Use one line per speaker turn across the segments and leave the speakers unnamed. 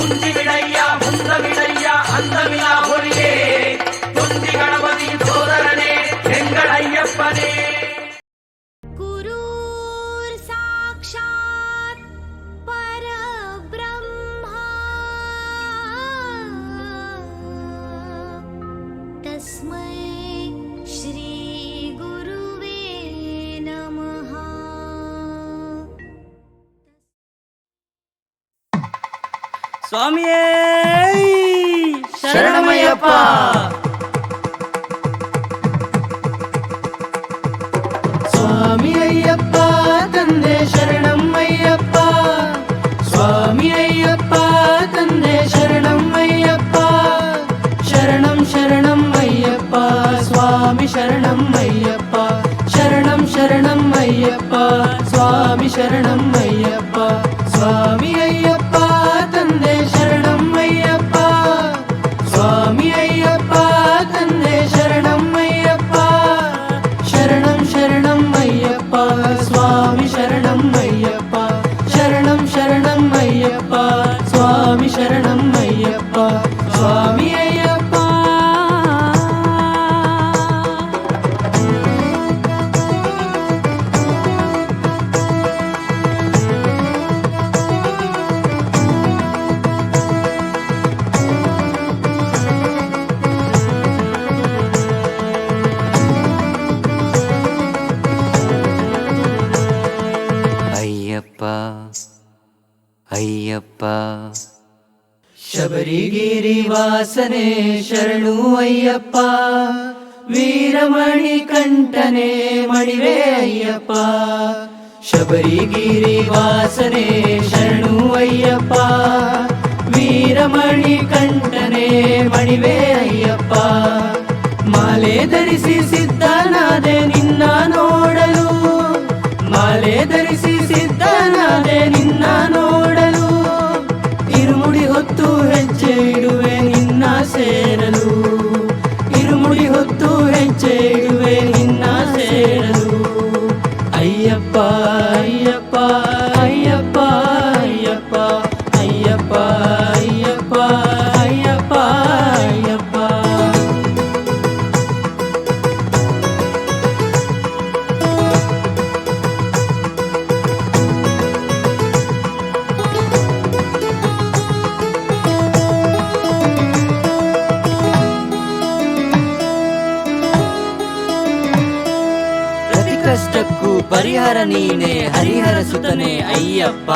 முந்தி விடையா முந்த விடையா அந்த விழா ஒளியே தொந்தி கணபதி சோதரனே எங்கள் ஐயப்பனே
गुरुर्साक्षात् परब्रह्मा तस्मै श्रीगुरुवे
சுவாமியே!
சரணமையப்பா! சுவாமி ஐயப்பா தந்தே சரணம் ஐயப்பா சுவாமி ஐயப்பா தந்தே சரணம் ஐயப்பா சரணம் சரணம் ஐயப்பா! சுவாமி சரணம் ஐயப்பா! சரணம் சரணம் ஐயப்பா! சுவாமி சரணம் ஐயப்பா! சுவாமி ஐயப்பா ಅಯ್ಯಪ್ಪ. ಶಬರಿಗಿರಿ ವಾಸನೆ ಶರಣು ಅಯ್ಯಪ್ಪ. ವೀರಮಣಿ ಕಂಠನೆ ಮಣಿವೆ ಅಯ್ಯಪ್ಪ. ಶಬರಿಗಿರಿ ವಾಸನೆ ಶರಣು ಅಯ್ಯಪ್ಪ. ವೀರಮಣಿ ಕಂಠನೆ ಮಣಿವೆ ಅಯ್ಯಪ್ಪ. ಮಾಲೆ ಧರಿಸಿ ಸಿದ್ಧನಾದೆ ನಿನ್ನ
ஐயப்பா ಕಷ್ಟಕ್ಕೂ ನೀನೇ, ಹರಿಹರ ಸುತನೆ, ಅಯ್ಯಪ್ಪ.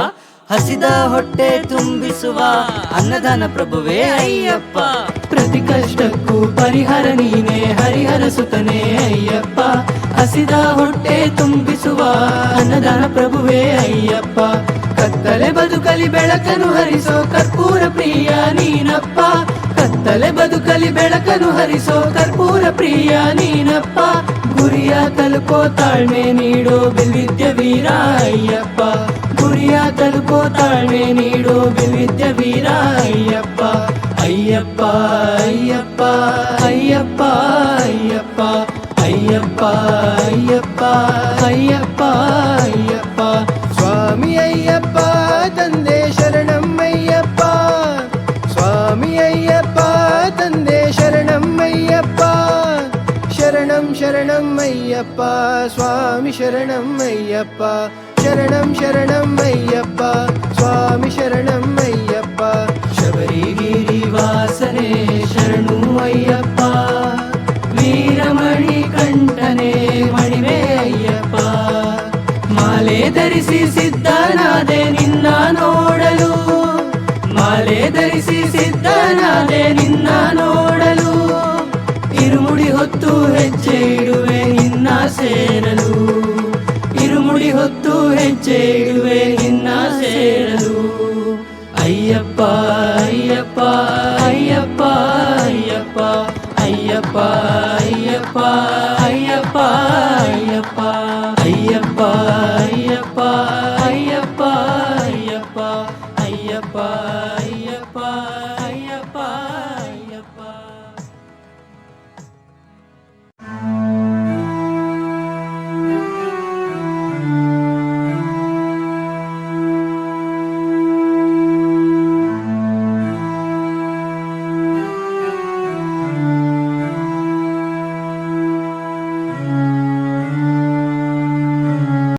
ಹಸಿದ ಹೊಟ್ಟೆ ತುಂಬಿಸುವ ಅನ್ನದಾನ ಪ್ರಭುವೇ ಅಯ್ಯಪ್ಪ.
ಪ್ರತಿ ಕಷ್ಟಕ್ಕೂ ಪರಿಹಾರ ನೀನೆ, ಹರಿಹರ ಸುತನೆ, ಅಯ್ಯಪ್ಪ. ಹಸಿದ ಹೊಟ್ಟೆ ತುಂಬಿಸುವ ಅನ್ನದಾನ ಪ್ರಭುವೇ ಅಯ್ಯಪ್ಪ. ಕತ್ತಲೆ ಬದುಕಲಿ ಬೆಳಕನು ಹರಿಸೋ ಕರ್ಪೂರ ಪ್ರಿಯ ನೀನಪ್ಪ. ಕತ್ತಲೆ ಬದುಕಲಿ ಬೆಳಕನು ಹರಿಸೋ ಕರ್ಪೂರ ಪ್ರಿಯ ನೀನಪ್ಪ. ಗುರಿಯ ತಲುಪೋ ತಾಳ್ಮೆ ನೀಡೋ ಬಿಲ್ವಿದ್ಯ ವೀರ ಅಯ್ಯಪ್ಪ ಗುರಿಯ ತಲುಪೋ ತಾಳ್ಮೆ ನೀಡೋ ಬಿಲ್ವಿದ್ಯ ವೀರ ಅಯ್ಯಪ್ಪ ಅಯ್ಯಪ್ಪ ಅಯ್ಯಪ್ಪ ಅಯ್ಯಪ್ಪ ಅಯ್ಯಪ್ಪ ಅಯ್ಯಪ್ಪ ಅಯ್ಯಪ್ಪ ಅಯ್ಯಪ್ಪ ಅಯ್ಯಪ್ಪ ಶರಣಂ ಶರಣಂ ಅಯ್ಯಪ್ಪ ಸ್ವಾಮಿ ಶರಣಂ ಶರಣಂ ಶರಣಂ ಸ್ವಾಮಿ ಶರಣಂ ಅಯ್ಯಪ್ಪ ಶಬರಿಗಿರಿ ವಾಸನೆ ಶರಣು ಅಯ್ಯಪ್ಪ ವೀರಮಣಿ ಕಂಠನೆ ಮಣಿವೆ ಅಯ್ಯಪ್ಪ ಮಾಲೆ ಧರಿಸಿ ಸಿದ್ಧನಾದೆ ನಿನ್ನ ನೋಡಲು, ಮಾಲೆ ಧರಿಸಿ ಹೆಜ್ಜೆ ಇಡುವೆ ನಿನ್ನ ಸೇರಲು ಅಯ್ಯಪ್ಪ ಅಯ್ಯಪ್ಪ ಅಯ್ಯಪ್ಪ ಅಯ್ಯಪ್ಪ ಅಯ್ಯಪ್ಪ ಅಯ್ಯಪ್ಪ ಅಯ್ಯಪ್ಪ ಅಯ್ಯಪ್ಪ ಅಯ್ಯಪ್ಪ ಅಯ್ಯಪ್ಪ